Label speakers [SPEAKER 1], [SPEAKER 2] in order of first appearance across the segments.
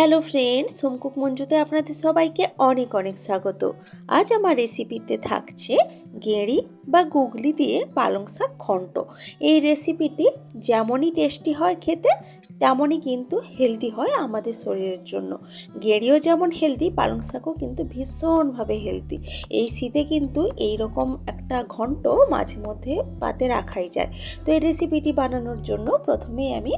[SPEAKER 1] Hello friends, সোমকুক মঞ্জুতে আপনাদের সবাইকে অনেক অনেক স্বাগত। আজ আমার রেসিপিতে থাকছে গেঁড়ি বা গুগলি দিয়ে পালং শাক ঘন্ট। এই রেসিপিটি যেমনই টেস্টি হয় খেতে, তেমনই কিন্তু হেলদি হয় আমাদের শরীরের জন্য। গেঁড়িও যেমন হেলদি পালং শাকও কিন্তু ভীষণভাবে হেলদি এই শীতে কিন্তু এই রকম একটা ঘন্ট মাঝে মধ্যে পাতে রাখাই যায়। তো এই রেসিপিটি বানানোর জন্য প্রথমেই আমি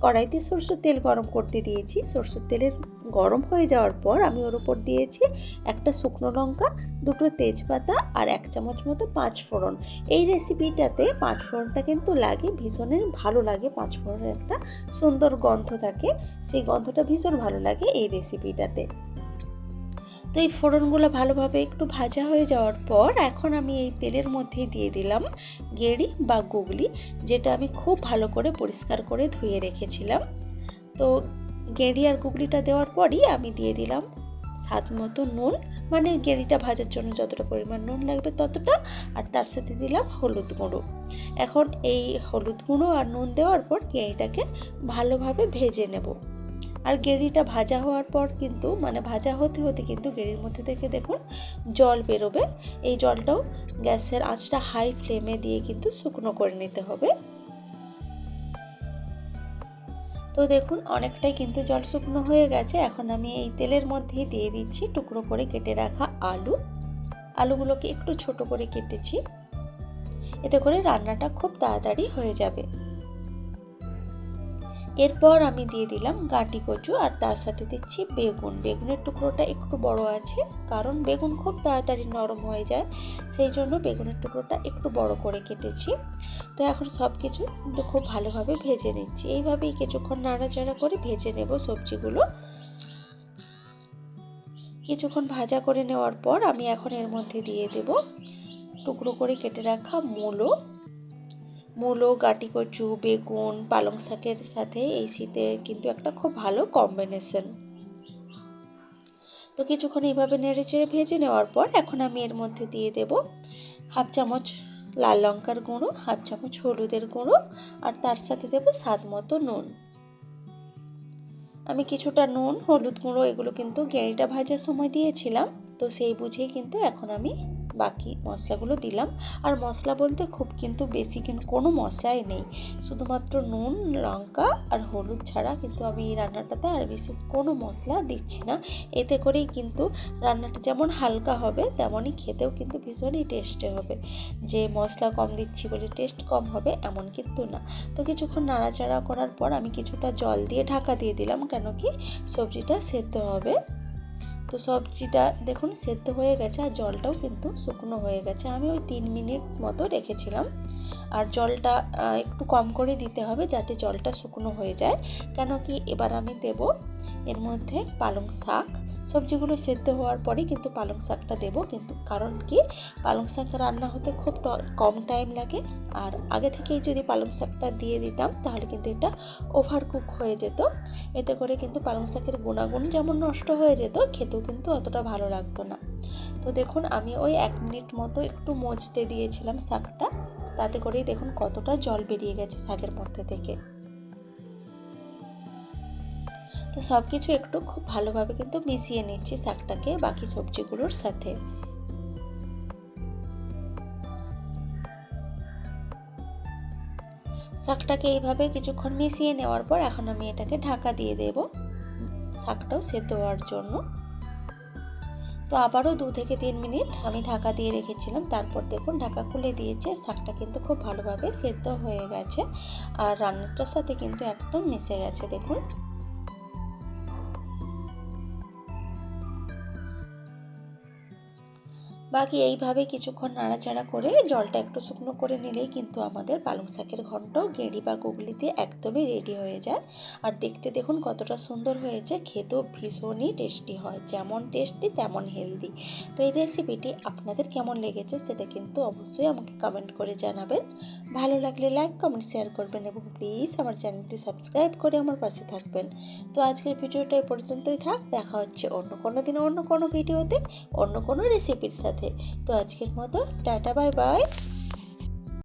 [SPEAKER 1] কড়াইতে সরষের তেল গরম করতে দিয়েছি। সরষের তেলের গরম হয়ে যাওয়ার পর আমি ওর উপর দিয়েছি একটা শুকনো লঙ্কা, দুটো তেজপাতা আর এক চামচ মতো পাঁচ ফোড়ন এই রেসিপিটাতে পাঁচ ফোড়নটা কিন্তু লাগে, ভীষণের ভালো লাগে। পাঁচ ফোড়নের একটা সুন্দর গন্ধ থাকে, সেই গন্ধটা ভীষণ ভালো লাগে এই রেসিপিটাতে তো এই ফোড়নগুলো ভালোভাবে একটু ভাজা হয়ে যাওয়ার পর এখন আমি এই তেলের মধ্যে দিয়ে দিলাম গেড়ি বা গুগলি, যেটা আমি খুব ভালো করে পরিষ্কার করে ধুয়ে রেখেছিলাম। তো গেঁড়ি আর গুগলিটা দেওয়ার পরই আমি দিয়ে দিলাম স্বাদ মতো নুন মানে গেঁড়িটা ভাজার জন্য যতটা পরিমাণ নুন লাগবে ততটা, আর তার সাথে দিলাম হলুদ গুঁড়ো। এখন এই হলুদ গুঁড়ো আর নুন দেওয়ার পর গেঁড়িটাকে ভালোভাবে ভেজে নেব। আর গেঁড়িটা ভাজা হওয়ার পর কিন্তু মানে ভাজা হতে হতে কিন্তু গেঁড়ির মধ্যে থেকে দেখুন জল বেরোবে। এই জলটাও গ্যাসের আঁচটা হাই ফ্লেমে দিয়ে কিন্তু শুকনো করে নিতে হবে। তো দেখুন অনেকটাই কিন্তু জল শুকনো হয়ে গেছে। এখন আমি এই তেলের মধ্যেই দিয়ে দিচ্ছি টুকরো করে কেটে রাখা আলু। আলুগুলোকে একটু ছোট করে কেটেছি। এতে করে রান্নাটা খুব তাড়াতাড়ি হয়ে যাবে। এরপর আমি দিয়ে দিলাম গাঁটি কচু আর তার সাথে দিচ্ছি বেগুন। বেগুনের টুকরোটা একটু বড় আছে, কারণ বেগুন খুব তাড়াতাড়ি নরম হয়ে যায়, সেই জন্য বেগুনের টুকরোটা একটু বড় করে কেটেছি। তো এখন সব কিছু কিন্তু খুব ভালোভাবে ভেজে নিচ্ছি। এইভাবেই কিছুক্ষণ নাড়াচাড়া করে ভেজে নেব সবজিগুলো। কিছুক্ষণ ভাজা করে নেওয়ার পর আমি এখন এর মধ্যে দিয়ে দেব টুকরো করে কেটে রাখা মূলো। মূলো গাটি কচু বেগুন, পালং শাকের সাথে এই শীতে কিন্তু একটা খুব ভালো কম্বিনেশন তো কিছুক্ষণ এইভাবে নেড়ে চেড়ে ভেজে নেওয়ার পর এখন আমি এর মধ্যে দিয়ে দেব হাফ চামচ লাল লঙ্কার গুঁড়ো, হাফ চামচ হলুদের গুঁড়ো আর তার সাথে দেব স্বাদ মতো নুন। আমি কিছুটা নুন, হলুদ গুঁড়ো এগুলো কিন্তু গেঁড়িটা ভাজার সময় দিয়েছিলাম, তো সেই বুঝেই কিন্তু এখন আমি বাকি মশলাগুলো দিলাম। আর মশলা বলতে খুব কিন্তু বেশি কিন্তু কোনো মশলাই নেই। শুধুমাত্র নুন, লঙ্কা আর হলুদ ছাড়া কিন্তু আমি এই রান্নাটাতে আর বিশেষ কোনো মশলা দিচ্ছি না। এতে করেই কিন্তু রান্নাটা যেমন হালকা হবে, তেমনই খেতেও কিন্তু ভীষণই টেস্টে হবে। যে মশলা কম দিচ্ছি বলে টেস্ট কম হবে এমন কিন্তু না। তো কিছুক্ষণ নাড়াচাড়া করার পর আমি কিছুটা জল দিয়ে ঢাকা দিয়ে দিলাম কেন কি সবজিটা সেদ্ধ হবে। তো সবজিটা দেখুন সেদ্ধ হয়ে গেছে আর জলটাও কিন্তু শুকনো হয়ে গেছে। আমি ওই তিন মিনিট মতো রেখেছিলাম। আর জলটা একটু কম করে দিতে হবে যাতে জলটা শুকনো হয়ে যায়। কেন কি এবার আমি দেব এর মধ্যে পালং শাক। সবজিগুলো সেদ্ধ হওয়ার পরেই কিন্তু পালং শাকটা দেবো। কিন্তু কারণ কি? পালং শাক রান্না হতে খুব কম টাইম লাগে। আর আগে থেকেই যদি পালং শাকটা দিয়ে দিতাম, তাহলে কিন্তু এটা ওভার কুক হয়ে যেত। এতে করে কিন্তু পালং শাকের গুণাগুণ যেমন নষ্ট হয়ে যেত, খেতেও কিন্তু অতটা ভালো লাগতো না। তো দেখুন, আমি ওই এক মিনিট মতো একটু মজতে দিয়েছিলাম শাকটা। তাতে করেই দেখুন কতটা জল বেরিয়ে গেছে শাকের মধ্যে থেকে। তো সব কিছু একটু খুব ভালোভাবে কিন্তু মিশিয়ে নিচ্ছি শাকটাকে বাকি সবজিগুলোর সাথে। শাকটাকে এইভাবে কিছুক্ষণ মিশিয়ে নেওয়ার পর এখন আমি এটাকে ঢাকা দিয়ে দেব শাকটাও সেদ্ধ হওয়ার জন্য। তো আবারও দু থেকে তিন মিনিট আমি ঢাকা দিয়ে রেখেছিলাম, তারপর দেখুন ঢাকা খুলে দিয়েছে শাকটা কিন্তু খুব ভালোভাবে সেদ্ধ হয়ে গেছে আর রান্নাটার সাথে কিন্তু একদম মিশে গেছে দেখুন। বাকি এইভাবে কিছুক্ষণ নাড়াচাড়া করে জলটা একটু শুকনো করে নিলেই কিন্তু আমাদের পালং শাকের ঘন্ট, গেঁড়ি বা গুগলিতে একদমই রেডি হয়ে যায়। আর দেখতে দেখুন কতটা সুন্দর হয়েছে, খেতেও ভীষণই টেস্টি হয়, যেমন টেস্টি তেমন হেলদি তো এই রেসিপিটি আপনাদের কেমন লেগেছে সেটা কিন্তু অবশ্যই আমাকে কমেন্ট করে জানাবেন। ভালো লাগলে লাইক কমেন্ট শেয়ার করবেন এবং প্লিজ আমার চ্যানেলটি সাবস্ক্রাইব করে আমার পাশে থাকবেন। তো আজকের ভিডিওটা এই পর্যন্তই থাক, দেখা হচ্ছে অন্য কোনো দিন অন্য কোনো ভিডিওতে অন্য কোনো রেসিপির সাথে। তো আজকের মতো টাটা বাই বাই।